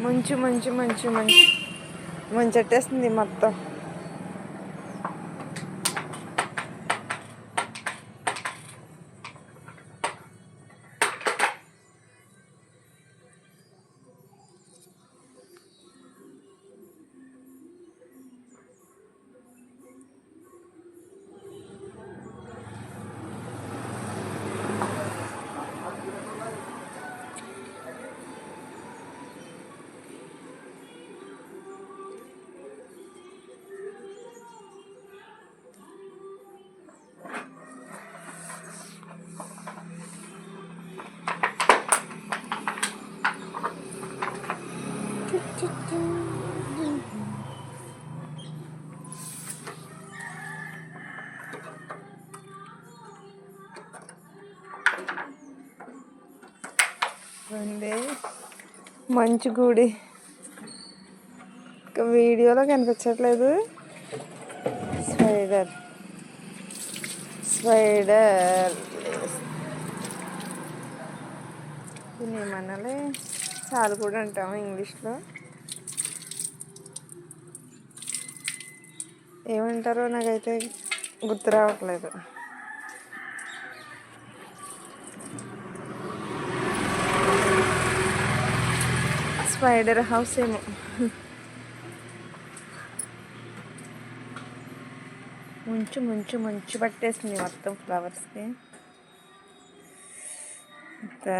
మంచు మంచు మంచు మంచు. మంచెట్టేస్తుంది మొత్తం. ఉంది మంచు గుడి. ఇంకా వీడియోలో కనిపించట్లేదు. స్పైడర్. స్పైడర్ దీన్ని ఏమనాలి? చాలు కూడా అంటాము ఇంగ్లీష్లో. ఏమంటారో నాకైతే గుర్తు రావట్లేదు. స్పైడర్ హౌస్ ఏమో. ముంచు ముంచు ముంచు పట్టేసింది మొత్తం ఫ్లవర్స్కి. ఇంకా